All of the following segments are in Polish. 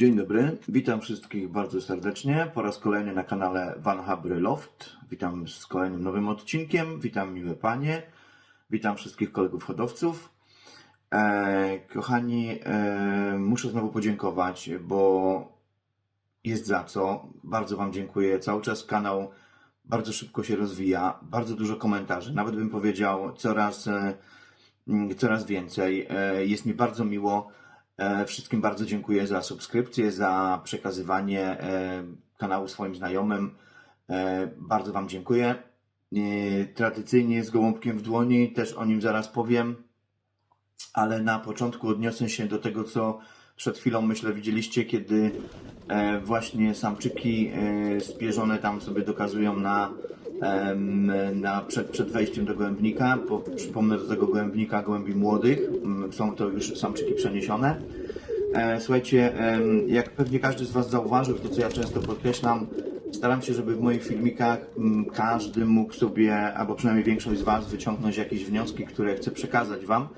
Dzień dobry, witam wszystkich bardzo serdecznie. Po raz kolejny na kanale Van Habry Loft. Witam z kolejnym nowym odcinkiem. Witam miłe panie. Witam wszystkich kolegów hodowców. E, kochani, e, muszę znowu podziękować, bo jest za co. Bardzo Wam dziękuję. Cały czas kanał bardzo szybko się rozwija. Bardzo dużo komentarzy. Nawet bym powiedział coraz, e, coraz więcej. E, Jest mi bardzo miło. E, Wszystkim bardzo dziękuję za subskrypcję, za przekazywanie e, kanału swoim znajomym. E, Bardzo Wam dziękuję. Tradycyjnie z gołąbkiem w dłoni, też o nim zaraz powiem, ale na początku odniosę się do tego, co przed chwilą myślę widzieliście, kiedy e, właśnie samczyki e, spierzone tam sobie dokazują na, na przed, przed wejściem do gołębnika. Bo, przypomnę do tego gołębnika gołębi młodych. Są to już samczyki przeniesione. E, Słuchajcie, jak pewnie każdy z Was zauważył, to co ja często podkreślam, staram się, żeby w moich filmikach każdy mógł sobie, albo przynajmniej większość z Was, wyciągnąć jakieś wnioski, które chcę przekazać Wam.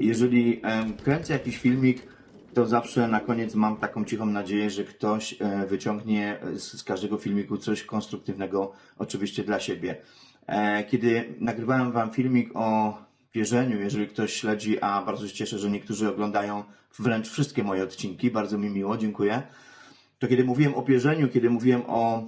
Jeżeli kręcę jakiś filmik, to zawsze na koniec mam taką cichą nadzieję, że ktoś e, wyciągnie z, każdego filmiku coś konstruktywnego, oczywiście dla siebie. E, Kiedy nagrywałem Wam filmik o pierzeniu, jeżeli ktoś śledzi, a bardzo się cieszę, że niektórzy oglądają wręcz wszystkie moje odcinki, bardzo mi miło, dziękuję. To kiedy mówiłem o pierzeniu, kiedy mówiłem o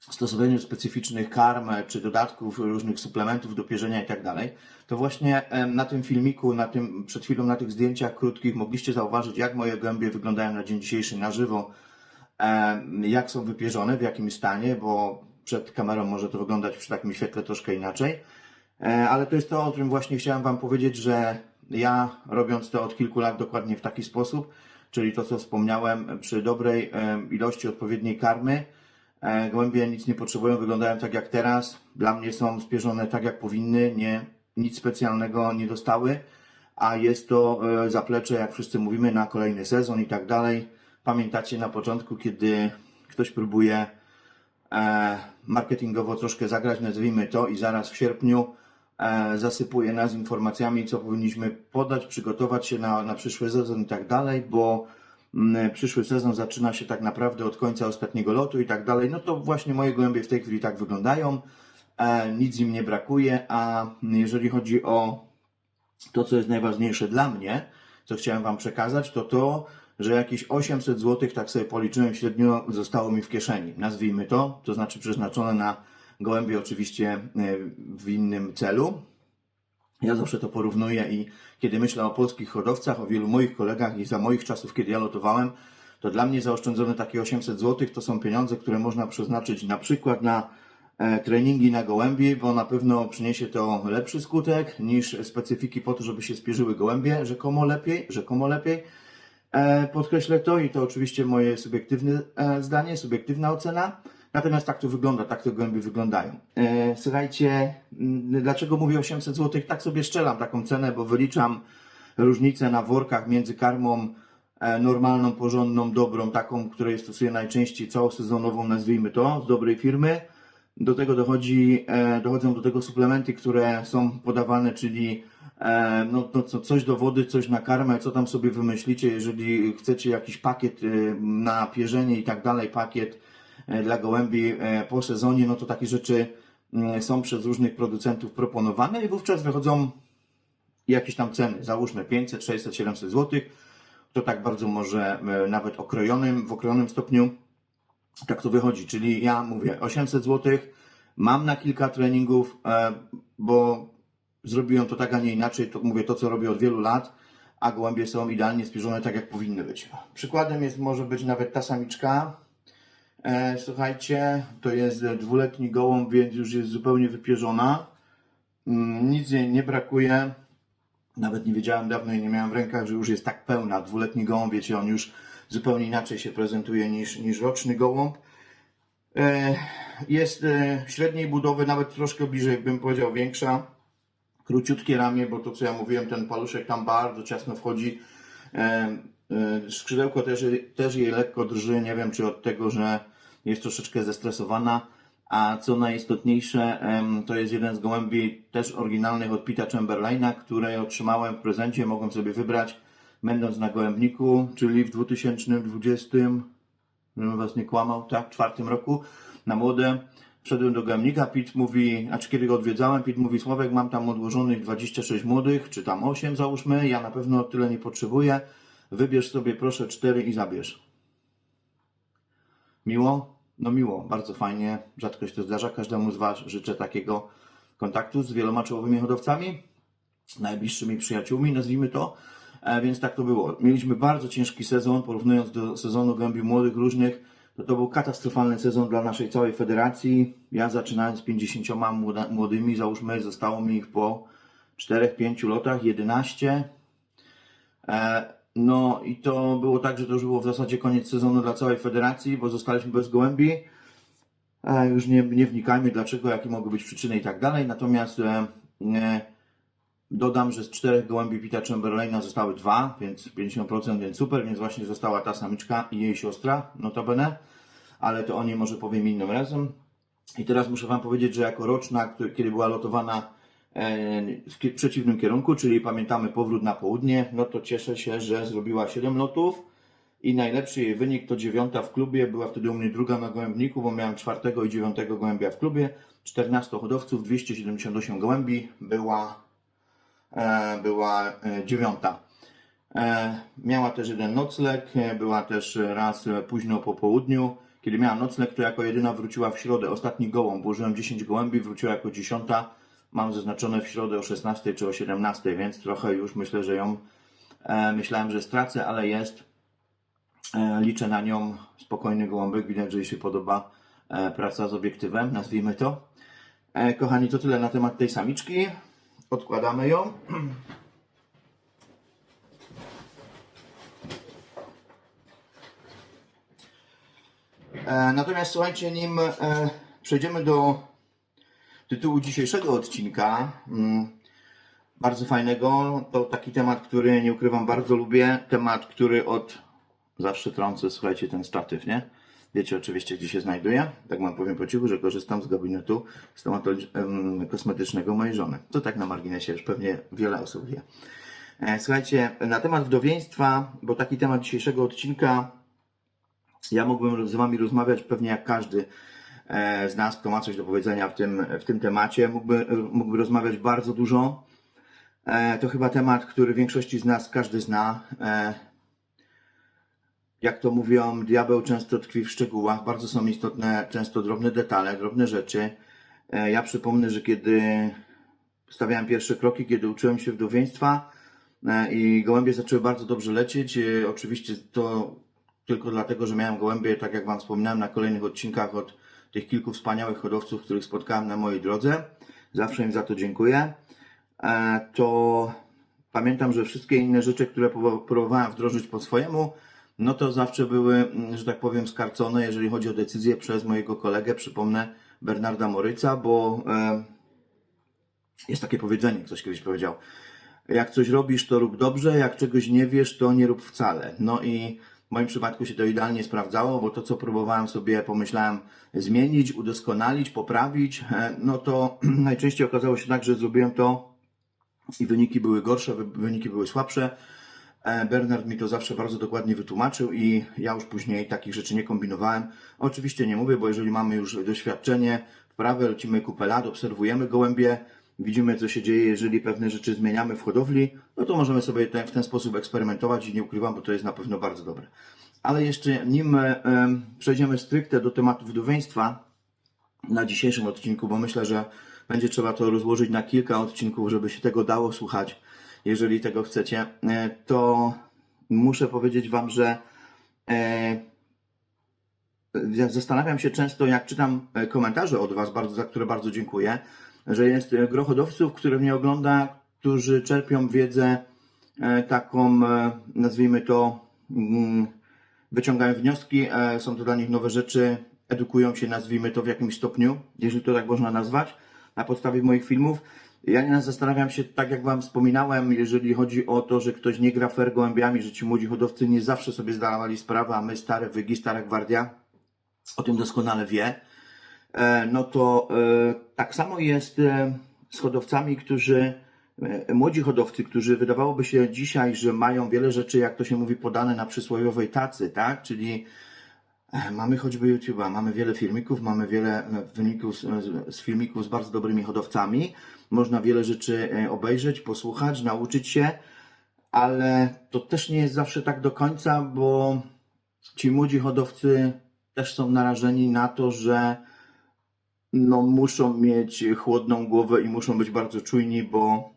stosowaniu specyficznych karm czy dodatków, różnych suplementów do pierzenia i tak dalej, to właśnie na tym filmiku, na tym, przed chwilą na tych zdjęciach krótkich mogliście zauważyć, jak moje gębie wyglądają na dzień dzisiejszy na żywo, jak są wypierzone, w jakim stanie, bo przed kamerą może to wyglądać przy takim świetle troszkę inaczej. E, Ale to jest to, o czym właśnie chciałem Wam powiedzieć, że ja robiąc to od kilku lat dokładnie w taki sposób, czyli to, co wspomniałem, przy dobrej e, ilości odpowiedniej karmy, e, gołębie nic nie potrzebują, wyglądają tak jak teraz. Dla mnie są spierzone tak jak powinny, nie, nic specjalnego nie dostały, a jest to e, zaplecze, jak wszyscy mówimy, na kolejny sezon i tak dalej. Pamiętacie na początku, kiedy ktoś próbuje e, marketingowo troszkę zagrać, nazwijmy to, i zaraz w sierpniu e, zasypuje nas informacjami, co powinniśmy podać, przygotować się na, na przyszły sezon i tak dalej, bo przyszły sezon zaczyna się tak naprawdę od końca ostatniego lotu i tak dalej. No to właśnie moje gołębie w tej chwili tak wyglądają. E, nic im nie brakuje, a jeżeli chodzi o to, co jest najważniejsze dla mnie, co chciałem Wam przekazać, to to, że jakieś 800 zł, tak sobie policzyłem średnio, zostało mi w kieszeni. Nazwijmy to, to znaczy przeznaczone na gołębie oczywiście e, w innym celu. Ja zawsze to porównuję i kiedy myślę o polskich hodowcach, o wielu moich kolegach i za moich czasów, kiedy ja lotowałem, to dla mnie zaoszczędzone takie 800 zł to są pieniądze, które można przeznaczyć na przykład na e, treningi na gołębi, bo na pewno przyniesie to lepszy skutek niż specyfiki po to, żeby się spierzyły gołębie, rzekomo lepiej, rzekomo lepiej. E, podkreślę to i to oczywiście moje subiektywne e, zdanie, subiektywna ocena. Natomiast tak to wygląda, tak te gołębie wyglądają. E, słuchajcie, m, dlaczego mówię 800 zł? Tak sobie szczelam taką cenę, bo wyliczam różnicę na workach między karmą e, normalną, porządną, dobrą, taką, której stosuję najczęściej całosezonową, nazwijmy to, z dobrej firmy. Do tego dochodzi, e, dochodzą do tego suplementy, które są podawane, czyli no, no, co, coś do wody, coś na karmę, co tam sobie wymyślicie, jeżeli chcecie jakiś pakiet na pierzenie i tak dalej, pakiet dla gołębi e, po sezonie, no to takie rzeczy mm, są przez różnych producentów proponowane i wówczas wychodzą jakieś tam ceny, załóżmy 500, 600, 700 zł, to tak bardzo może e, nawet okrojonym, w okrojonym stopniu tak to wychodzi, czyli ja mówię 800 zł, mam na kilka treningów, e, bo zrobiłem to tak, a nie inaczej, to mówię to, co robię od wielu lat, a gołębie są idealnie spierzone tak, jak powinny być. Przykładem jest, może być nawet ta samiczka, e, słuchajcie, to jest dwuletni gołąb, więc już jest zupełnie wypierzona, Mm, nic jej nie brakuje, nawet nie wiedziałem dawno i nie miałem w rękach, że już jest tak pełna. Dwuletni gołąb, wiecie, on już zupełnie inaczej się prezentuje niż, niż roczny gołąb. E, Jest e, średniej budowy, nawet troszkę bliżej, bym powiedział, większa. Króciutkie ramię, bo to co ja mówiłem, ten paluszek tam bardzo ciasno wchodzi. Skrzydełko też, też jej lekko drży, nie wiem czy od tego, że jest troszeczkę zestresowana. A co najistotniejsze, to jest jeden z gołębi też oryginalnych od Pita Chamberlaina, które otrzymałem w prezencie, mogłem sobie wybrać będąc na gołębniku, czyli w 2020, żebym was nie kłamał, tak, czwartym roku, na młode, wszedłem do gołębnika, Pit mówi, a czy kiedy go odwiedzałem, Pit mówi, Sławek, mam tam odłożonych 26 młodych, czy tam 8 załóżmy, ja na pewno tyle nie potrzebuję, wybierz sobie proszę 4 i zabierz. Miło? No miło, bardzo fajnie, rzadko się to zdarza, każdemu z Was życzę takiego kontaktu z wieloma czołowymi hodowcami, najbliższymi przyjaciółmi, nazwijmy to, e, więc tak to było. Mieliśmy bardzo ciężki sezon, porównując do sezonu gębi młodych różnych, to to był katastrofalny sezon dla naszej całej federacji. Ja zaczynałem z 50 młoda- młodymi, załóżmy, zostało mi ich po 4-5 lotach 11. No i to było tak, że to już było w zasadzie koniec sezonu dla całej federacji, bo zostaliśmy bez gołębi. E, Już nie, nie wnikajmy dlaczego, jakie mogły być przyczyny i tak dalej. Natomiast e, e, dodam, że z czterech gołębi Pita Chamberlaina zostały dwa, więc 50%, więc super, więc właśnie została ta samiczka i jej siostra, notabene, ale to o niej może powiem innym razem. I teraz muszę Wam powiedzieć, że jako roczna, który- kiedy była lotowana w ki- przeciwnym kierunku, czyli pamiętamy powrót na południe, no to cieszę się, że zrobiła 7 lotów i najlepszy jej wynik to dziewiąta w klubie, była wtedy u mnie druga na gołębniku, bo miałem czwartego i dziewiątego gołębia w klubie, 14 hodowców, 278 gołębi, była, e, była e, dziewiąta. E, miała też jeden nocleg, e, była też raz e, późno po południu. Kiedy miała nocleg, to jako jedyna wróciła w środę. Ostatni gołąb, użyłem 10 gołębi, wróciła jako dziesiąta. Mam zaznaczone w środę o 16 czy o 17, więc trochę już myślę, że ją e, myślałem, że stracę, ale jest. E, liczę na nią. Spokojny gołąbek, widać, że jej się podoba e, praca z obiektywem, nazwijmy to. E, kochani, to tyle na temat tej samiczki. Odkładamy ją. E, Natomiast słuchajcie, nim e, przejdziemy do tytułu dzisiejszego odcinka, mm, bardzo fajnego, to taki temat, który nie ukrywam, bardzo lubię. Temat, który od zawsze trącę, słuchajcie, ten statyw, nie? Wiecie oczywiście, gdzie się znajduje. Tak wam powiem po cichu, że korzystam z gabinetu kosmetycznego mojej żony. To tak na marginesie, już pewnie wiele osób wie. E, Słuchajcie, na temat wdowieństwa, bo taki temat dzisiejszego odcinka ja mógłbym z Wami rozmawiać pewnie jak każdy z nas, kto ma coś do powiedzenia w tym, w tym temacie. Mógłby, mógłby rozmawiać bardzo dużo. E, To chyba temat, który większości z nas każdy zna. E, Jak to mówią, diabeł często tkwi w szczegółach. Bardzo są istotne, często drobne detale, drobne rzeczy. E, Ja przypomnę, że kiedy stawiałem pierwsze kroki, kiedy uczyłem się wdowieństwa e, i gołębie zaczęły bardzo dobrze lecieć. e, Oczywiście to tylko dlatego, że miałem gołębie, tak jak Wam wspominałem na kolejnych odcinkach od tych kilku wspaniałych hodowców, których spotkałem na mojej drodze. Zawsze im za to dziękuję. E, To pamiętam, że wszystkie inne rzeczy, które próbowałem wdrożyć po swojemu, no to zawsze były, mm, że tak powiem, skarcone, jeżeli chodzi o decyzję przez mojego kolegę, przypomnę, Bernarda Moryca, bo e, jest takie powiedzenie, ktoś kiedyś powiedział, jak coś robisz, to rób dobrze, jak czegoś nie wiesz, to nie rób wcale. No i w moim przypadku się to idealnie sprawdzało, bo to, co próbowałem sobie, pomyślałem, zmienić, udoskonalić, poprawić, e, no to najczęściej okazało się tak, że zrobiłem to i wyniki były gorsze, wy- wyniki były słabsze. E, Bernard mi to zawsze bardzo dokładnie wytłumaczył i ja już później takich rzeczy nie kombinowałem. Oczywiście nie mówię, bo jeżeli mamy już doświadczenie, wprawę lecimy kupę lat, obserwujemy gołębie, widzimy co się dzieje, jeżeli pewne rzeczy zmieniamy w hodowli, no to możemy sobie te, w ten sposób eksperymentować i nie ukrywam, bo to jest na pewno bardzo dobre. Ale jeszcze nim e, em, przejdziemy stricte do tematu wdowieństwa na dzisiejszym odcinku, bo myślę, że będzie trzeba to rozłożyć na kilka odcinków, żeby się tego dało słuchać, jeżeli tego chcecie, e, to muszę powiedzieć Wam, że e, zastanawiam się często, jak czytam komentarze od Was, bardzo, za które bardzo dziękuję, że jest e, gro hodowców, które mnie ogląda, którzy czerpią wiedzę e, taką, e, nazwijmy to, mm, wyciągają wnioski, są to dla nich nowe rzeczy, edukują się, nazwijmy to w jakimś stopniu, jeżeli to tak można nazwać, na podstawie moich filmów. Ja nieraz zastanawiam się, tak jak Wam wspominałem, jeżeli chodzi o to, że ktoś nie gra fair gołębiami, że ci młodzi hodowcy nie zawsze sobie zdawali sprawę, a my stare wygi, stara gwardia o tym doskonale wie, no to e, tak samo jest e, z hodowcami, którzy e, młodzi hodowcy, którzy wydawałoby się dzisiaj, że mają wiele rzeczy, jak to się mówi, podane na przysłowiowej tacy, tak? Czyli e, mamy choćby YouTube'a, mamy wiele filmików, mamy wiele e, wyników z, z- filmików z bardzo dobrymi hodowcami. Można wiele rzeczy e, obejrzeć, posłuchać, nauczyć się, ale to też nie jest zawsze tak do końca, bo ci młodzi hodowcy też są narażeni na to, że no, muszą mieć chłodną głowę i muszą być bardzo czujni, bo,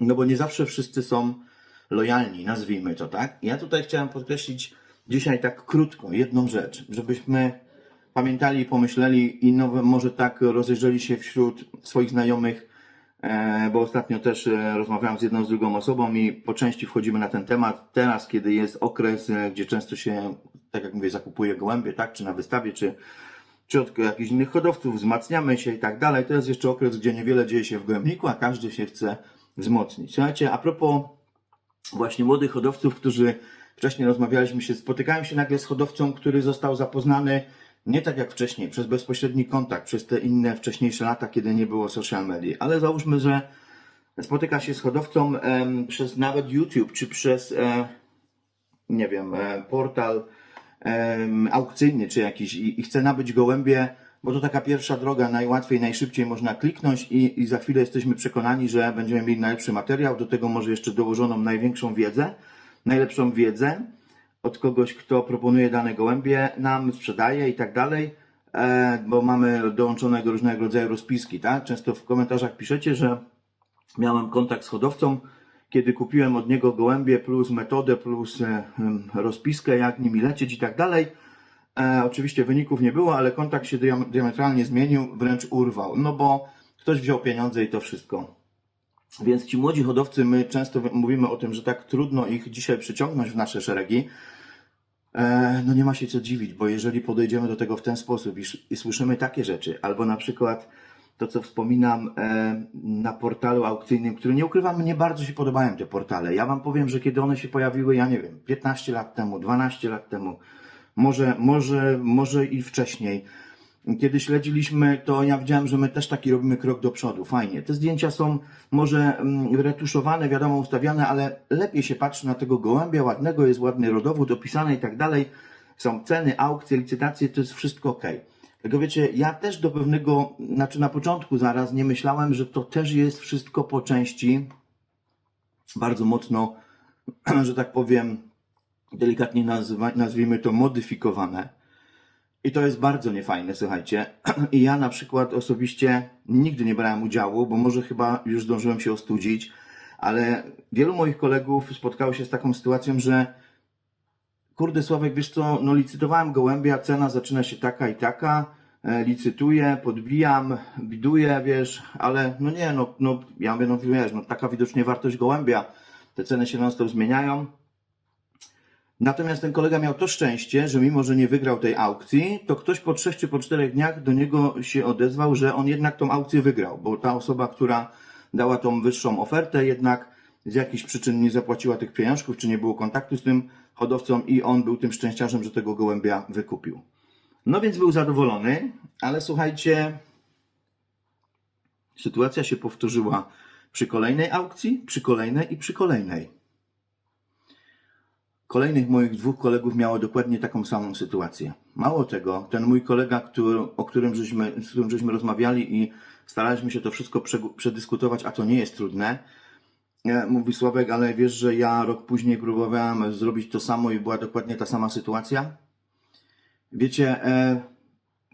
no bo nie zawsze wszyscy są lojalni, nazwijmy to tak. Ja tutaj chciałem podkreślić dzisiaj tak krótko jedną rzecz, żebyśmy pamiętali pomyśleli i nowe, może tak rozejrzeli się wśród swoich znajomych, e, bo ostatnio też e, rozmawiałem z jedną, z drugą osobą i po części wchodzimy na ten temat. Teraz, kiedy jest okres, e, gdzie często się, tak jak mówię, zakupuje gołębie, tak, czy na wystawie, czy, czy od jakichś innych hodowców, wzmacniamy się i tak dalej. To jest jeszcze okres, gdzie niewiele dzieje się w gołębniku, a każdy się chce wzmocnić. Słuchajcie, a propos właśnie młodych hodowców, którzy wcześniej rozmawialiśmy się, spotykałem się nagle z hodowcą, który został zapoznany nie tak jak wcześniej, przez bezpośredni kontakt, przez te inne wcześniejsze lata, kiedy nie było social media, ale załóżmy, że spotyka się z hodowcą przez nawet YouTube, czy przez, e, nie wiem, e, portal aukcyjny, czy jakiś i, i chce nabyć gołębie, bo to taka pierwsza droga, najłatwiej, najszybciej można kliknąć i, i za chwilę jesteśmy przekonani, że będziemy mieli najlepszy materiał, do tego może jeszcze dołożoną największą wiedzę, najlepszą wiedzę od kogoś, kto proponuje dane gołębie, nam sprzedaje i tak dalej, e, bo mamy dołączonego różnego rodzaju rozpiski, tak? Często w komentarzach piszecie, że miałem kontakt z hodowcą, kiedy kupiłem od niego gołębie plus metodę, plus e, rozpiskę, jak nimi lecieć i tak dalej. E, oczywiście wyników nie było, ale kontakt się diam- diametralnie zmienił, wręcz urwał, no bo ktoś wziął pieniądze i to wszystko. Więc ci młodzi hodowcy, my często mówimy o tym, że tak trudno ich dzisiaj przyciągnąć w nasze szeregi. E, no nie ma się co dziwić, bo jeżeli podejdziemy do tego w ten sposób i słyszymy takie rzeczy, albo na przykład to, co wspominam e, na portalu aukcyjnym, który nie ukrywam, mnie bardzo się podobają te portale. Ja Wam powiem, że kiedy one się pojawiły, ja nie wiem, 15 lat temu, 12 lat temu, może, może, może i wcześniej, kiedy śledziliśmy, to ja widziałem, że my też taki robimy krok do przodu. Fajnie. Te zdjęcia są może mm, retuszowane, wiadomo, ustawiane, ale lepiej się patrzy na tego gołębia ładnego, jest ładny rodowód opisany i tak dalej. Są ceny, aukcje, licytacje, to jest wszystko ok. Tylko wiecie, ja też do pewnego, znaczy na początku zaraz nie myślałem, że to też jest wszystko po części bardzo mocno, że tak powiem, delikatnie nazwa, nazwijmy to modyfikowane. I to jest bardzo niefajne, słuchajcie. I ja na przykład osobiście nigdy nie brałem udziału, bo może chyba już zdążyłem się ostudzić, ale wielu moich kolegów spotkało się z taką sytuacją, że kurde Sławek, wiesz co, no licytowałem gołębia, cena zaczyna się taka i taka, e, licytuję, podbijam, biduję, wiesz, ale no nie, no, no ja mówię, no wiesz, no taka widocznie wartość gołębia, te ceny się non stop zmieniają, Natomiast ten kolega miał to szczęście, że mimo, że nie wygrał tej aukcji, to ktoś po trzech czy po czterech dniach do niego się odezwał, że on jednak tą aukcję wygrał, bo ta osoba, która dała tą wyższą ofertę, jednak z jakichś przyczyn nie zapłaciła tych pieniążków, czy nie było kontaktu z tym hodowcą i on był tym szczęściarzem, że tego gołębia wykupił. No więc był zadowolony, ale słuchajcie, sytuacja się powtórzyła przy kolejnej aukcji, przy kolejnej i przy kolejnej. Kolejnych moich dwóch kolegów miało dokładnie taką samą sytuację. Mało tego, ten mój kolega, który, o którym żeśmy, z którym żeśmy rozmawiali i staraliśmy się to wszystko prze- przedyskutować, a to nie jest trudne, mówi Sławek, ale wiesz, że ja rok później próbowałem zrobić to samo i była dokładnie ta sama sytuacja? Wiecie, e,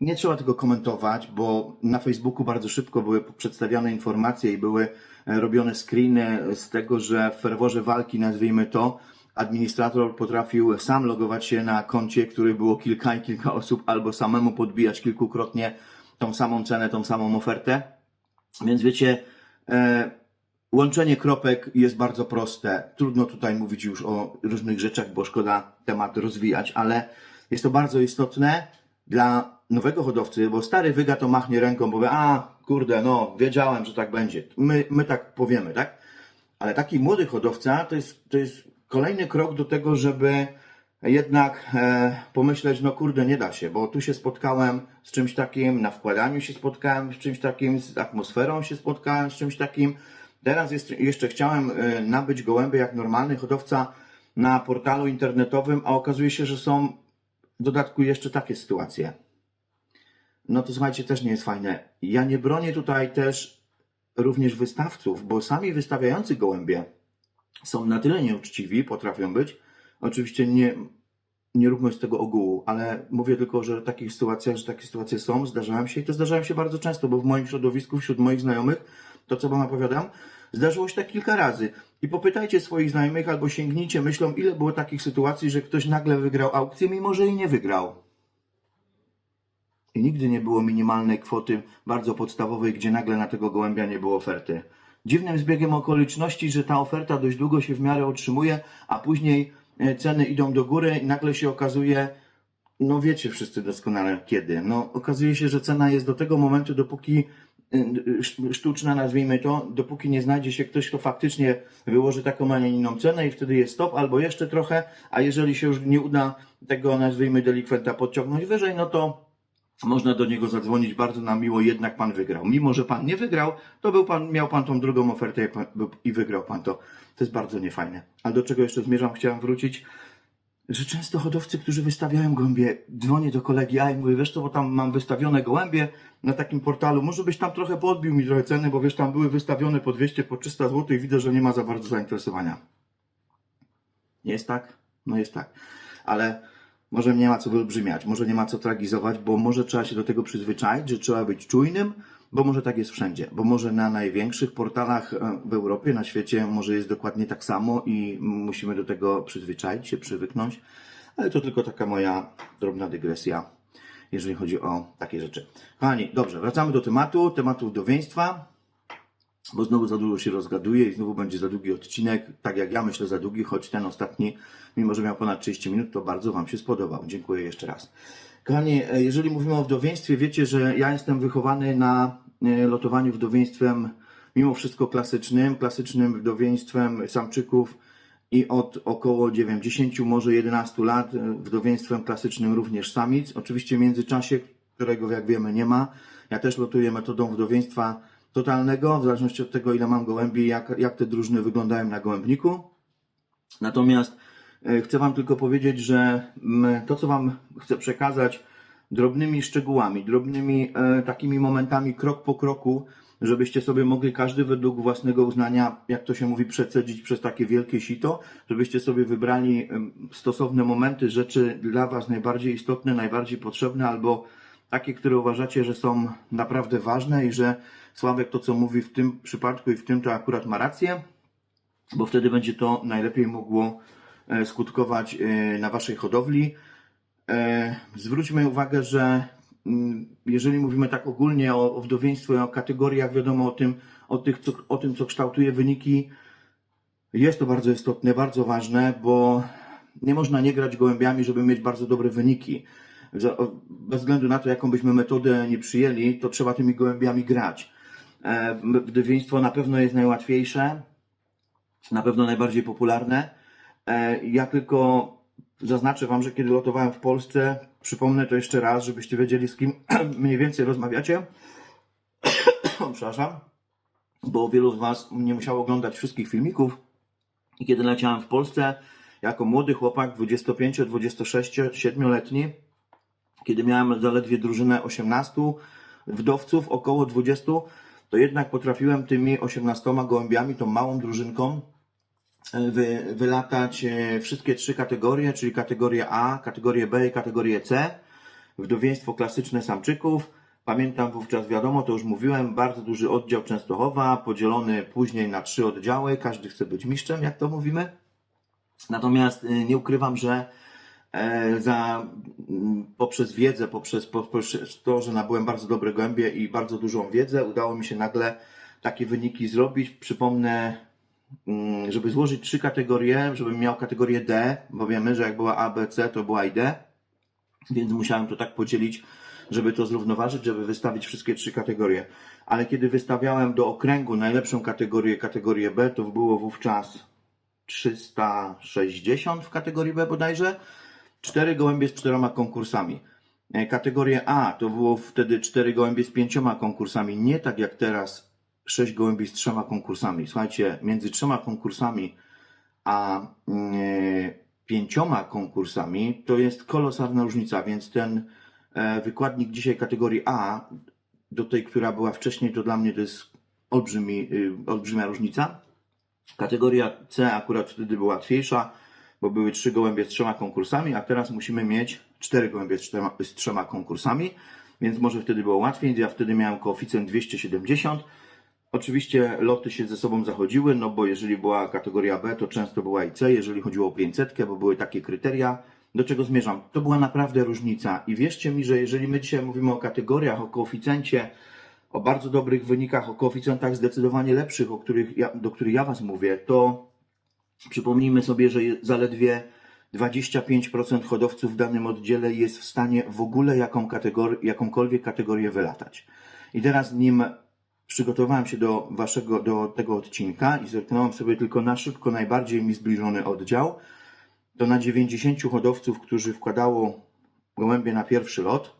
nie trzeba tego komentować, bo na Facebooku bardzo szybko były przedstawiane informacje i były e, robione screeny z tego, że w ferworze walki, nazwijmy to, administrator potrafił sam logować się na koncie, których było kilka i kilka osób, albo samemu podbijać kilkukrotnie tą samą cenę, tą samą ofertę. Więc wiecie, e, łączenie kropek jest bardzo proste. Trudno tutaj mówić już o różnych rzeczach, bo szkoda temat rozwijać, ale jest to bardzo istotne dla nowego hodowcy, bo stary wyga to machnie ręką, powie, a kurde, no wiedziałem, że tak będzie. My, my tak powiemy, tak? Ale taki młody hodowca to jest, to jest kolejny krok do tego, żeby jednak e, pomyśleć, no kurde, nie da się, bo tu się spotkałem z czymś takim, na wkładaniu się spotkałem z czymś takim, z atmosferą się spotkałem z czymś takim, Teraz jeszcze chciałem e, nabyć gołębie jak normalny hodowca na portalu internetowym, a okazuje się, że są w dodatku jeszcze takie sytuacje. No to słuchajcie, też nie jest fajne. Ja nie bronię tutaj też również wystawców, bo sami wystawiający gołębie są na tyle nieuczciwi, potrafią być. Oczywiście nie, nie róbmy z tego ogółu, ale mówię tylko, że takich sytuacjach, że takie sytuacje są, zdarzają się i to zdarzają się bardzo często, bo w moim środowisku, wśród moich znajomych, to co Wam opowiadam, zdarzyło się tak kilka razy. I popytajcie swoich znajomych albo sięgnijcie myślą, ile było takich sytuacji, że ktoś nagle wygrał aukcję, mimo że jej nie wygrał. I nigdy nie było minimalnej kwoty bardzo podstawowej, gdzie nagle na tego gołębia nie było oferty. Dziwnym zbiegiem okoliczności, że ta oferta dość długo się w miarę utrzymuje, a później e, ceny idą do góry i nagle się okazuje, no wiecie wszyscy doskonale kiedy. No okazuje się, że cena jest do tego momentu, dopóki sztuczna, nazwijmy to, dopóki nie znajdzie się ktoś, kto faktycznie wyłoży taką, a nie inną cenę i wtedy jest stop, albo jeszcze trochę, a jeżeli się już nie uda tego, nazwijmy, delikwenta podciągnąć wyżej, no to można do niego zadzwonić bardzo na miło, jednak pan wygrał. Mimo, że pan nie wygrał, to był pan, miał pan tą drugą ofertę i, i wygrał pan to. To jest bardzo niefajne. Ale do czego jeszcze zmierzam, chciałem wrócić że często hodowcy, którzy wystawiają gołębie, dzwonię do kolegi, a i mówię, wiesz co, bo tam mam wystawione gołębie na takim portalu, może byś tam trochę podbił mi trochę ceny, bo wiesz, tam były wystawione po 200, po 300 zł i widzę, że nie ma za bardzo zainteresowania. Nie jest tak? No jest tak. Ale może nie ma co wyolbrzymiać, może nie ma co tragizować, bo może trzeba się do tego przyzwyczaić, że trzeba być czujnym, bo może tak jest wszędzie, bo może na największych portalach e, w Europie, na świecie może jest dokładnie tak samo i musimy do tego przyzwyczaić się, przywyknąć, ale to tylko taka moja drobna dygresja, jeżeli chodzi o takie rzeczy. Kochani, dobrze, wracamy do tematu, tematu wdowieństwa, bo znowu za dużo się rozgaduje i znowu będzie za długi odcinek, tak jak ja myślę za długi, choć ten ostatni, mimo że miał ponad 30 minut, to bardzo Wam się spodobał. Dziękuję jeszcze raz. Kochani, e, jeżeli mówimy o wdowieństwie, wiecie, że ja jestem wychowany na lotowaniu wdowieństwem mimo wszystko klasycznym, klasycznym wdowieństwem samczyków i od około 90, może 11 lat e, wdowieństwem klasycznym również samic. Oczywiście w międzyczasie, którego jak wiemy nie ma, ja też lotuję metodą wdowieństwa totalnego, w zależności od tego ile mam gołębi, jak, jak te drużyny wyglądają na gołębniku. Natomiast e, chcę Wam tylko powiedzieć, że to, co Wam chcę przekazać drobnymi szczegółami, drobnymi e, takimi momentami, krok po kroku, żebyście sobie mogli każdy według własnego uznania, jak to się mówi, przecedzić przez takie wielkie sito, żebyście sobie wybrali stosowne momenty, rzeczy dla Was najbardziej istotne, najbardziej potrzebne, albo takie, które uważacie, że są naprawdę ważne i że Sławek to, co mówi w tym przypadku i w tym, to akurat ma rację bo wtedy będzie to najlepiej mogło e, skutkować e, na Waszej hodowli. E, Zwróćmy uwagę, że mm, jeżeli mówimy tak ogólnie o, wdowieństwie, o kategoriach, wiadomo o tym, o, tych, co, o tym, co kształtuje wyniki, jest to bardzo istotne, bardzo ważne, bo nie można nie grać gołębiami, żeby mieć bardzo dobre wyniki. Bez względu na to, jaką byśmy metodę nie przyjęli, to trzeba tymi gołębiami grać. E, Wdowieństwo na pewno jest najłatwiejsze, na pewno najbardziej popularne. E, Ja tylko zaznaczę Wam, że kiedy lotowałem w Polsce, przypomnę to jeszcze raz, żebyście wiedzieli, z kim mniej więcej rozmawiacie. Przepraszam, bo wielu z Was nie musiało oglądać wszystkich filmików. I kiedy leciałem w Polsce, jako młody chłopak, 25-26-7-letni, kiedy miałem zaledwie drużynę 18 wdowców, około 20, to jednak potrafiłem tymi 18 gołębiami, tą małą drużynką, wy, wylatać e, wszystkie trzy kategorie, czyli kategorię A, kategorię B i kategorię C. Wdowieństwo klasyczne samczyków. Pamiętam wówczas, wiadomo, to już mówiłem, bardzo duży oddział Częstochowa, podzielony później na trzy oddziały. Każdy chce być mistrzem, jak to mówimy. Natomiast y, nie ukrywam, że e, za, poprzez wiedzę, poprzez, poprzez to, że nabyłem bardzo dobre głębie i bardzo dużą wiedzę, udało mi się nagle takie wyniki zrobić. Przypomnę, żeby złożyć trzy kategorie, żebym miał kategorię D, bo wiemy, że jak była A, B, C, to była i D, więc musiałem to tak podzielić, żeby to zrównoważyć, żeby wystawić wszystkie trzy kategorie. Ale kiedy wystawiałem do okręgu najlepszą kategorię, kategorię B, to było wówczas 360 w kategorii B bodajże. Cztery gołębie z czteroma konkursami. E, Kategorię A to było wtedy cztery gołębie z pięcioma konkursami. Nie tak jak teraz sześć gołębi z trzema konkursami. Słuchajcie, między trzema konkursami a mm, pięcioma konkursami to jest kolosalna różnica, więc ten e, wykładnik dzisiaj kategorii A do tej, która była wcześniej, to dla mnie to jest olbrzymi, y, olbrzymia różnica. Kategoria C akurat wtedy była łatwiejsza, bo były trzy gołębie z trzema konkursami, a teraz musimy mieć cztery gołębie z trzema, z trzema konkursami, więc może wtedy było łatwiej. Ja wtedy miałem koeficjent 270. Oczywiście loty się ze sobą zachodziły, no bo jeżeli była kategoria B, to często była i C, jeżeli chodziło o 500, bo były takie kryteria. Do czego zmierzam? To była naprawdę różnica i wierzcie mi, że jeżeli my dzisiaj mówimy o kategoriach, o koeficjencie, o bardzo dobrych wynikach, o koeficjentach zdecydowanie lepszych, o których ja, do których ja Was mówię, to przypomnijmy sobie, że zaledwie 25% hodowców w danym oddziale jest w stanie w ogóle jaką kategor- jakąkolwiek kategorię wylatać. I teraz nim przygotowałem się do waszego, do tego odcinka i zerknąłem sobie tylko na szybko najbardziej mi zbliżony oddział, to na 90 hodowców, którzy wkładało gołębie na pierwszy lot,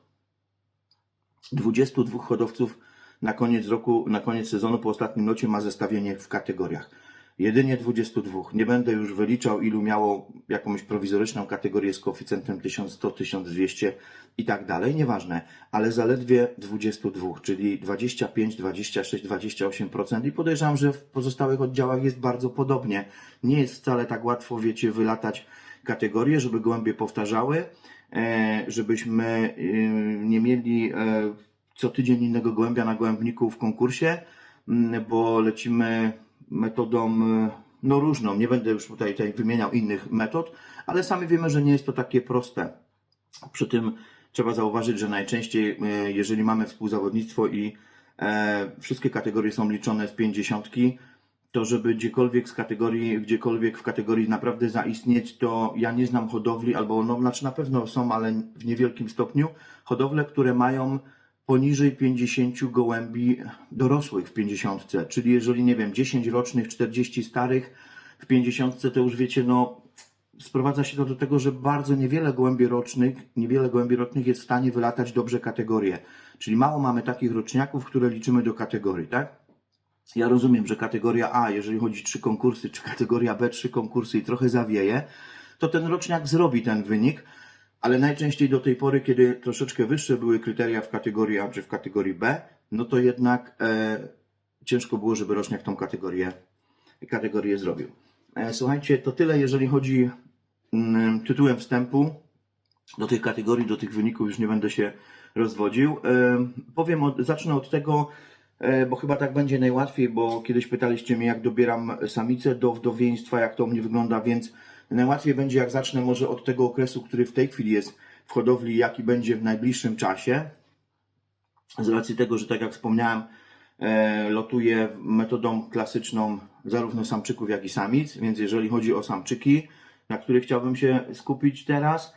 22 hodowców na koniec roku, na koniec sezonu po ostatnim locie ma zestawienie w kategoriach. Jedynie 22. Nie będę już wyliczał, ilu miało jakąś prowizoryczną kategorię z koeficjentem 1100, 1200 i tak dalej, nieważne, ale zaledwie 22, czyli 25, 26, 28% i podejrzewam, że w pozostałych oddziałach jest bardzo podobnie. Nie jest wcale tak łatwo, wiecie, wylatać kategorie, żeby gołębie powtarzały, e, żebyśmy e, nie mieli e, co tydzień innego gołębia na gołębniku w konkursie, bo lecimy metodą e, no różną. Nie będę już tutaj, tutaj wymieniał innych metod, ale sami wiemy, że nie jest to takie proste. Przy tym trzeba zauważyć, że najczęściej, e, jeżeli mamy współzawodnictwo i e, wszystkie kategorie są liczone z pięćdziesiątki, to żeby gdziekolwiek z kategorii, gdziekolwiek w kategorii naprawdę zaistnieć, to ja nie znam hodowli, albo no, znaczy na pewno są, ale w niewielkim stopniu, hodowle, które mają poniżej 50 gołębi dorosłych w 50, czyli jeżeli nie wiem, 10 rocznych, 40 starych w 50, to już wiecie, no sprowadza się to do tego, że bardzo niewiele gołębi rocznych, niewiele gołębi rocznych jest w stanie wylatać dobrze kategorie. Czyli mało mamy takich roczniaków, które liczymy do kategorii, tak? Ja rozumiem, że kategoria A, jeżeli chodzi trzy konkursy, czy kategoria B, trzy konkursy i trochę zawieje, to ten roczniak zrobi ten wynik, ale najczęściej do tej pory, kiedy troszeczkę wyższe były kryteria w kategorii A czy w kategorii B, no to jednak e, ciężko było, żeby roczniak tą kategorię, kategorię zrobił. E, słuchajcie, to tyle, jeżeli chodzi mm, tytułem wstępu do tych kategorii, do tych wyników już nie będę się rozwodził. E, powiem, od, zacznę od tego, e, bo chyba tak będzie najłatwiej, bo kiedyś pytaliście mnie, jak dobieram samicę do wdowieństwa, jak to u mnie wygląda, więc najłatwiej będzie, jak zacznę może od tego okresu, który w tej chwili jest w hodowli, jaki będzie w najbliższym czasie. Z racji tego, że tak jak wspomniałem, e, lotuję metodą klasyczną zarówno samczyków, jak i samic, więc jeżeli chodzi o samczyki, na których chciałbym się skupić teraz,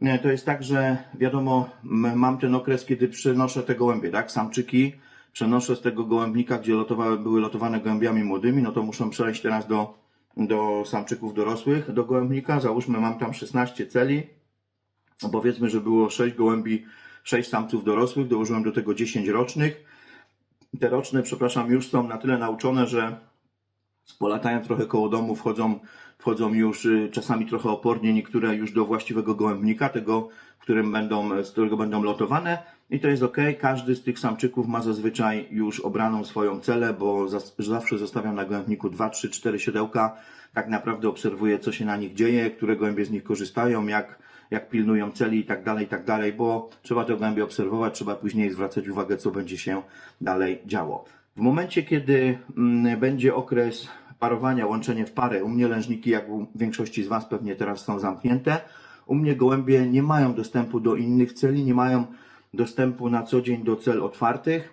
nie, to jest tak, że wiadomo, mam ten okres, kiedy przenoszę te gołębie, tak? Samczyki przenoszę z tego gołębnika, gdzie lotowały, były lotowane gołębiami młodymi, no to muszę przejść teraz do, do samczyków dorosłych, do gołębnika. Załóżmy, mam tam 16 celi. Powiedzmy, że było 6 gołębi, 6 samców dorosłych, dołożyłem do tego 10 rocznych. Te roczne, przepraszam, już są na tyle nauczone, że polatają trochę koło domu, wchodzą, wchodzą już y, czasami trochę opornie, niektóre już do właściwego gołębnika, tego, którym będą, z którego będą lotowane. I to jest ok. Każdy z tych samczyków ma zazwyczaj już obraną swoją celę, bo zawsze zostawiam na gołębniku 2, 3, 4 siodełka. Tak naprawdę obserwuję, co się na nich dzieje, które gołębie z nich korzystają, jak, jak pilnują celi i tak dalej, i tak dalej, bo trzeba te gołębie obserwować, trzeba później zwracać uwagę, co będzie się dalej działo. W momencie, kiedy mm, będzie okres parowania, łączenie w parę, u mnie lężniki, jak u większości z Was pewnie teraz są zamknięte, u mnie gołębie nie mają dostępu do innych celi, nie mają dostępu na co dzień do cel otwartych.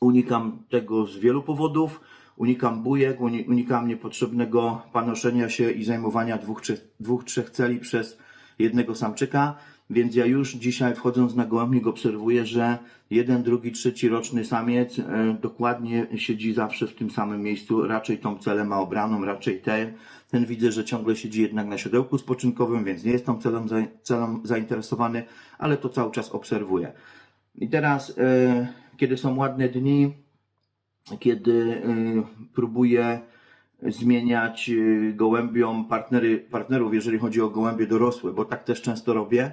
Unikam tego z wielu powodów. Unikam bujek, uni- unikam niepotrzebnego panoszenia się i zajmowania dwóch, trzech, dwóch, trzech celi przez jednego samczyka. Więc ja już dzisiaj wchodząc na gołębnik obserwuję, że jeden, drugi, trzeci roczny samiec e, dokładnie siedzi zawsze w tym samym miejscu. Raczej tą celę ma obraną, raczej ten. Ten widzę, że ciągle siedzi jednak na siodełku spoczynkowym, więc nie jest tą celą, celą zainteresowany, ale to cały czas obserwuję. I teraz, e, kiedy są ładne dni, kiedy y, próbuję zmieniać gołębiom partnery, partnerów, jeżeli chodzi o gołębie dorosłe, bo tak też często robię.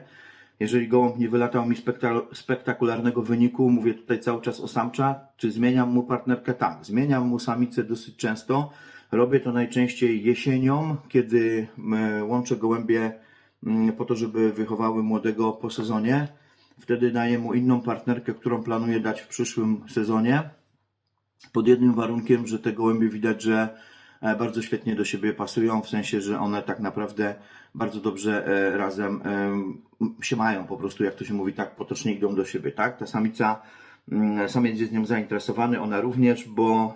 Jeżeli gołąb nie wylatał mi spekta- spektakularnego wyniku, mówię tutaj cały czas o samcza, czy zmieniam mu partnerkę? Tak, zmieniam mu samicę dosyć często. Robię to najczęściej jesienią, kiedy łączę gołębie po to, żeby wychowały młodego po sezonie. Wtedy daję mu inną partnerkę, którą planuję dać w przyszłym sezonie pod jednym warunkiem, że te gołębie widać, że bardzo świetnie do siebie pasują, w sensie, że one tak naprawdę bardzo dobrze e, razem em, się mają, po prostu jak to się mówi, tak potocznie idą do siebie, tak? Ta samica, mm, samiec jest nią zainteresowany, ona również, bo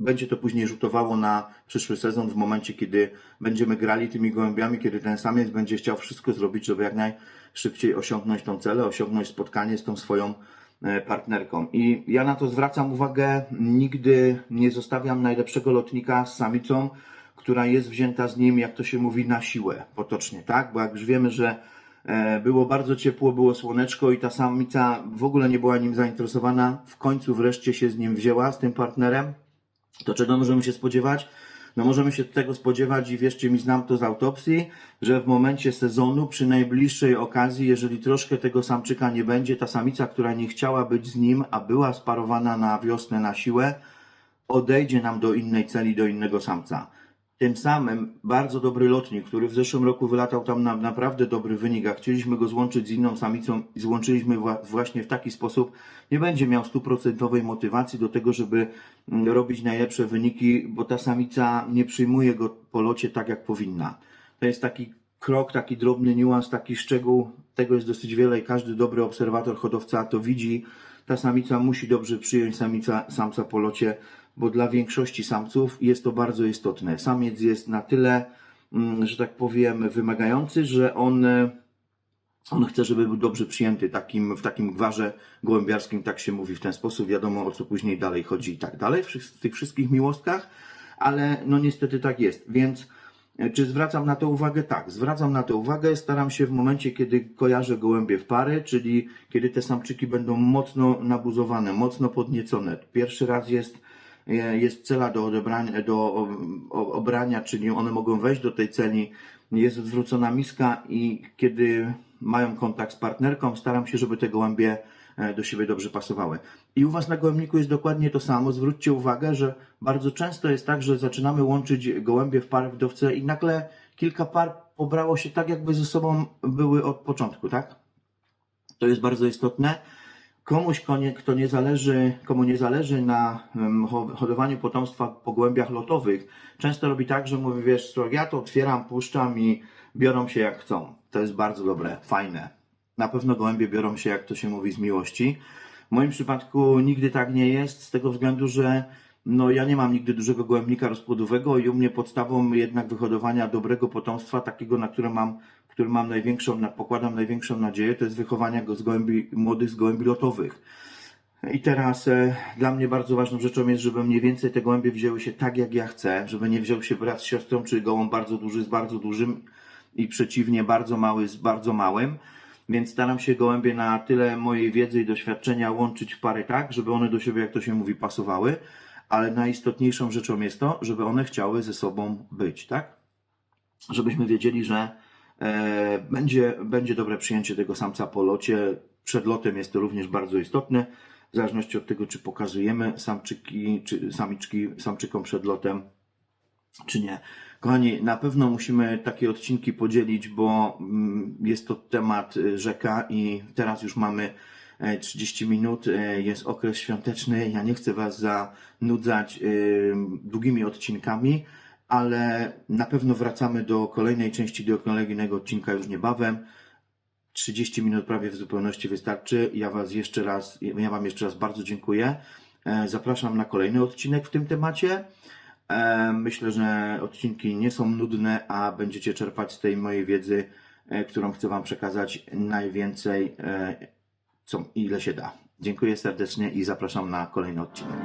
będzie to później rzutowało na przyszły sezon w momencie, kiedy będziemy grali tymi gołębiami, kiedy ten samiec będzie chciał wszystko zrobić, żeby jak najszybciej osiągnąć tą celę, osiągnąć spotkanie z tą swoją e, partnerką. I ja na to zwracam uwagę, nigdy nie zostawiam najlepszego lotnika z samicą, która jest wzięta z nim, jak to się mówi, na siłę, potocznie, tak? Bo jak już wiemy, że e, było bardzo ciepło, było słoneczko i ta samica w ogóle nie była nim zainteresowana, w końcu wreszcie się z nim wzięła, z tym partnerem, to czego możemy się spodziewać? No możemy się tego spodziewać i wierzcie mi, znam to z autopsji, że w momencie sezonu, przy najbliższej okazji, jeżeli troszkę tego samczyka nie będzie, ta samica, która nie chciała być z nim, a była sparowana na wiosnę na siłę, odejdzie nam do innej celi, do innego samca. Tym samym bardzo dobry lotnik, który w zeszłym roku wylatał tam na naprawdę dobry wynik, a chcieliśmy go złączyć z inną samicą i złączyliśmy wła- właśnie w taki sposób, nie będzie miał stuprocentowej motywacji do tego, żeby mm, robić najlepsze wyniki, bo ta samica nie przyjmuje go po locie tak, jak powinna. To jest taki krok, taki drobny niuans, taki szczegół. Tego jest dosyć wiele i każdy dobry obserwator, hodowca to widzi. Ta samica musi dobrze przyjąć samica, samca po locie, bo dla większości samców jest to bardzo istotne. Samiec jest na tyle, mm, że tak powiem, wymagający, że on, e, on chce, żeby był dobrze przyjęty takim, w takim gwarze gołębiarskim, tak się mówi w ten sposób. Wiadomo o co później dalej chodzi i tak dalej, w, tych wszystkich miłostkach, ale no niestety tak jest. Więc e, czy zwracam na to uwagę? Tak, zwracam na to uwagę. Staram się w momencie, kiedy kojarzę gołębie w pary, czyli kiedy te samczyki będą mocno nabuzowane, mocno podniecone. Pierwszy raz jest, jest cela do, odebrania, do obrania, czyli one mogą wejść do tej celi, jest odwrócona miska i kiedy mają kontakt z partnerką, staram się, żeby te gołębie e, do siebie dobrze pasowały. I u Was na gołębniku jest dokładnie to samo. Zwróćcie uwagę, że bardzo często jest tak, że zaczynamy łączyć gołębie w pary wdowce i nagle kilka par pobrało się tak, jakby ze sobą były od początku, tak? To jest bardzo istotne. Komuś, kto nie zależy, komu nie zależy na hodowaniu potomstwa po gołębiach lotowych, często robi tak, że mówi, wiesz ja to otwieram, puszczam i biorą się jak chcą. To jest bardzo dobre, fajne. Na pewno gołębie biorą się, jak to się mówi, z miłości. W moim przypadku nigdy tak nie jest, z tego względu, że no, ja nie mam nigdy dużego gołębnika rozpłodowego i u mnie podstawą jednak wyhodowania dobrego potomstwa, takiego, na które mam, w którym mam największą, na, pokładam największą nadzieję, to jest wychowanie go z gołębi, młodych z gołębi lotowych. I teraz e, dla mnie bardzo ważną rzeczą jest, żeby mniej więcej te gołębie wzięły się tak, jak ja chcę, żeby nie wziął się brat z siostrą, czy gołąb bardzo duży z bardzo dużym i przeciwnie, bardzo mały z bardzo małym. Więc staram się gołębie na tyle mojej wiedzy i doświadczenia łączyć w pary tak, żeby one do siebie, jak to się mówi, pasowały. Ale najistotniejszą rzeczą jest to, żeby one chciały ze sobą być, tak? Żebyśmy wiedzieli, że będzie, będzie dobre przyjęcie tego samca po locie. Przed lotem jest to również bardzo istotne, w zależności od tego, czy pokazujemy samczyki, czy samiczki samczykom przed lotem, czy nie. Kochani, na pewno musimy takie odcinki podzielić, bo mm, jest to temat y, rzeka i teraz już mamy e, 30 minut, e, jest okres świąteczny. Ja nie chcę Was zanudzać długimi odcinkami, ale na pewno wracamy do kolejnej części, do kolejnego odcinka już niebawem. 30 minut prawie w zupełności wystarczy. Ja Was jeszcze raz, ja Wam jeszcze raz bardzo dziękuję. E, Zapraszam na kolejny odcinek w tym temacie. E, Myślę, że odcinki nie są nudne, a będziecie czerpać z tej mojej wiedzy, e, którą chcę Wam przekazać najwięcej, co, ile się da. Dziękuję serdecznie i zapraszam na kolejny odcinek.